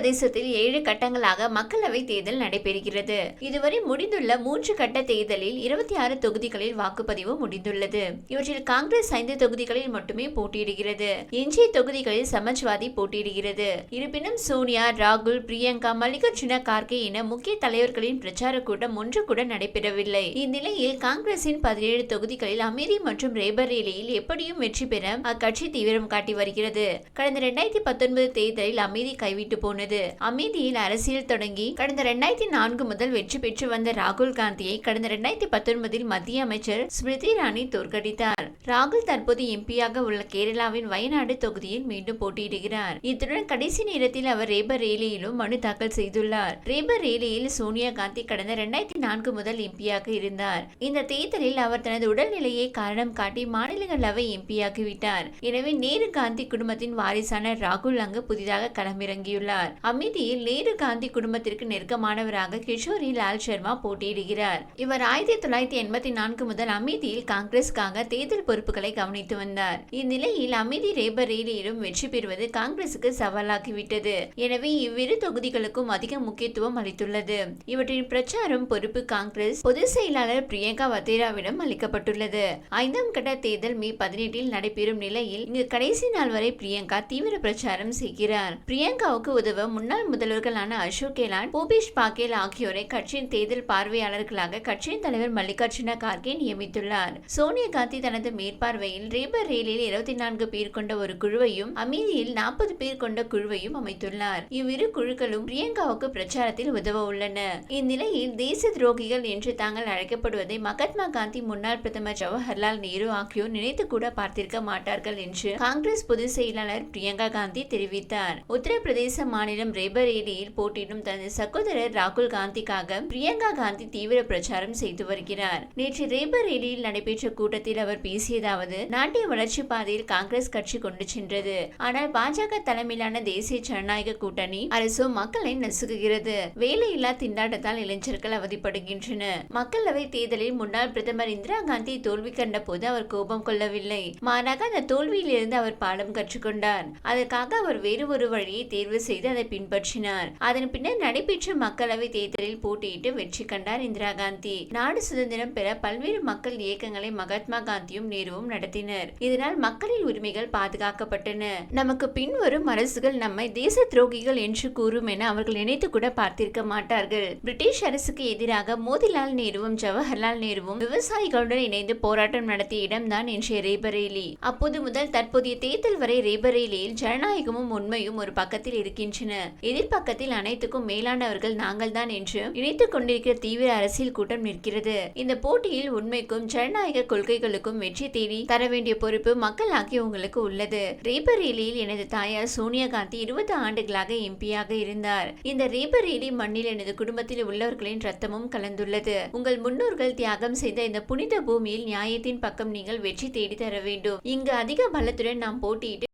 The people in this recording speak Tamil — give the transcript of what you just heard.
பிரதேசத்தில் ஏழு கட்டங்களாக மக்களவை தேர்தல் நடைபெறுகிறது. இதுவரை முடிந்துள்ள மூன்று கட்ட தேர்தலில் இருபத்தி ஆறு தொகுதிகளில் வாக்குப்பதிவு முடிந்துள்ளது. இவற்றில் காங்கிரஸ் ஐந்து தொகுதிகளில் மட்டுமே போட்டியிடுகிறது. எஞ்சிய தொகுதிகளில் சமாஜ்வாதி போட்டியிடுகிறது. இருப்பினும் சோனியா ராகுல் பிரியங்கா மல்லிகார்ஜுன கார்கே என முக்கிய தலைவர்களின் பிரச்சார கூட்டம் ஒன்று கூட நடைபெறவில்லை. இந்நிலையில் காங்கிரசின் பதினேழு தொகுதிகளில் அமேரி மற்றும் ரேபரேலியில் எப்படியும் வெற்றி பெற அக்கட்சி தீவிரம் காட்டி வருகிறது. கடந்த இரண்டாயிரத்தி பத்தொன்பது தேர்தலில் அமேதி கைவிட்டு போனது அமேதியில் அரசியல் தொடங்கி கடந்த இரண்டாயிரத்தி நான்கு முதல் வெற்றி பெற்று வந்த ராகுல் காந்தியை கடந்த இரண்டாயிரத்தி பத்தொன்பதில் மத்திய அமைச்சர் ஸ்மிருதி இரானி தோற்கடித்தார். ராகுல் தற்போது எம்பியாக உள்ள கேரளாவின் வயநாடு தொகுதியில் மீண்டும் போட்டியிடுகிறார். இத்துடன் கடைசி நேரத்தில் அவர் ரேபர் ரேலியிலும் மனு தாக்கல் செய்துள்ளார். ரேபர் ரேலியில் சோனியா காந்தி கடந்த இரண்டாயிரத்தி நான்கு முதல் எம்பியாக இருந்தார். இந்த தேர்தலில் அவர் தனது உடல்நிலையை காரணம் காட்டி மாநிலங்களவை எம்பியாகிவிட்டார். எனவே நேரு காந்தி குடும்பத்தின் வாரிசான ராகுல் அங்கு புதிதாக களமிறங்கியுள்ளார். அமைதியில் நேரு காந்தி குடும்பத்திற்கு நெருக்கமானவராக கிஷோரி லால் சர்மா போட்டியிடுகிறார். இவர் ஆயிரத்தி தொள்ளாயிரத்தி எண்பத்தி நான்கு முதல் அமைதியில் காங்கிரஸுக்காக தேர்தல் பொறுப்புகளை கவனித்து வந்தார். இந்நிலையில் அமேதி ரேபரேலியிலும் வெற்றி பெறுவது காங்கிரசுக்கு சவாலாகிவிட்டது. எனவே இவ்விரு தொகுதிகளுக்கும் அதிக முக்கியத்துவம் அளித்துள்ளது. இவற்றின் பிரச்சாரம் பொறுப்பு காங்கிரஸ் பொதுச் செயலாளர் பிரியங்கா வதேராவிடம் அளிக்கப்பட்டுள்ளது. ஐந்தாம் கட்ட தேர்தல் மே பதினெட்டில் நடைபெறும் நிலையில் இங்கு கடைசி நாள் வரை பிரியங்கா தீவிர பிரச்சாரம் செய்கிறார். பிரியங்காவுக்கு உதவ முன்னாள் முதல்வர்களான அசோக் கேலான் பூபேஷ் பாகேல் ஆகியோரை கட்சியின் தேர்தல் பார்வையாளர்களாக கட்சியின் தலைவர் மல்லிகார்ஜுன கார்கே நியமித்துள்ளார். சோனியா காந்தி தனது மேற்பார்வையில் ரேபர் ரேலில் இருபத்தி நான்கு பேர் கொண்ட ஒரு குழுவையும் அமைதியில் நாற்பது பேர் கொண்ட குழுவையும் அமைத்துள்ளார். இவ்விரு குழுக்களும் பிரியங்காவுக்கு பிரச்சாரத்தில் உதவ உள்ளன இந்நிலையில் தேச துரோகிகள் என்று தாங்கள் அழைக்கப்படுவதை மகாத்மா காந்தி முன்னாள் பிரதமர் ஜவஹர்லால் நேரு ஆகியோர் நினைத்து கூட பார்த்திருக்க மாட்டார்கள் என்று காங்கிரஸ் பொதுச் செயலாளர் பிரியங்கா காந்தி தெரிவித்தார். உத்தரப்பிரதேச மாநில மாநிலம் ரேபரேலியில் போட்டியிடும் தனது சகோதரர் ராகுல் காந்திக்காக பிரியங்கா காந்தி தீவிர பிரச்சாரம் செய்து வருகிறார். நேற்று ரேபரேலியில் நடைபெற்ற கூட்டத்தில் அவர் பேசியதாவது நாட்டிய வளர்ச்சி பாதையில் காங்கிரஸ் கட்சி கொண்டு சென்றது. ஆனால் பாஜக தலைமையிலான தேசிய ஜனநாயக கூட்டணி அரசு மக்களை நசுக்குகிறது. வேலையில்லா திண்டாட்டத்தால் இளைஞர்கள் அவதிப்படுகின்றன. மக்களவை தேர்தலில் முன்னாள் பிரதமர் இந்திரா காந்தி தோல்வி கண்ட போது அவர் கோபம் கொள்ளவில்லை. மாறாக அந்த தோல்வியிலிருந்து அவர் பாடம் கற்றுக்கொண்டார். அதற்காக அவர் வேறு ஒரு வழியை தேர்வு செய்து அதை பின்பற்றினார். அதன் பின்னர் நடைபெற்ற மக்களவை தேர்தலில் போட்டியிட்டு வெற்றி கண்டார் இந்திரா காந்தி. நாடு சுதந்திரம் பெற பல்வேறு மக்கள் இயக்கங்களை மகாத்மா காந்தியும் நேருவும் நடத்தினர். இதனால் மக்களின் உரிமைகள் பாதுகாக்கப்பட்டன. நமக்கு பின்வரும் அரசுகள் நம்மை தேச துரோகிகள் என்று கூறும் என அவர்கள் நினைத்து கூட பார்த்திருக்க மாட்டார்கள். பிரிட்டிஷ் அரசுக்கு எதிராக மோதிலால் நேருவும் ஜவஹர்லால் நேருவும் விவசாயிகளுடன் இணைந்து போராட்டம் நடத்திய இடம்தான் இன்றைய ரேபரேலி. அப்போது முதல் தற்போதைய தேர்தல் வரை ரேபரேலியில் ஜனநாயகமும் உண்மையும் ஒரு பக்கத்தில் இருக்கின்றன. எதிர்ப்பக்கத்தில் அனைத்துக்கும் மேலானவர்கள் நாங்கள்தான் என்று நினைத்துக் கொண்டிருக்கிற தீவிர அரசியல் கூட்டம் நிற்கிறது. இந்த போட்டியில் உண்மைக்கும் ஜனநாயக கொள்கைகளுக்கும் வெற்றி தேடி தர வேண்டிய பொறுப்பு மக்கள் ஆகியவங்களுக்கு உள்ளது. ரேபரேலியில் எனது தாயார் சோனியா காந்தி இருபது ஆண்டுகளாக எம்பியாக இருந்தார். இந்த ரேபரேலி மண்ணில் எனது குடும்பத்தில் உள்ளவர்களின் ரத்தமும் கலந்துள்ளது. உங்கள் முன்னோர்கள் தியாகம் செய்த இந்த புனித பூமியில் நியாயத்தின் பக்கம் நீங்கள் வெற்றி தேடி தர வேண்டும். இங்கு அதிக பலத்துடன் நாம் போட்டியிட்டு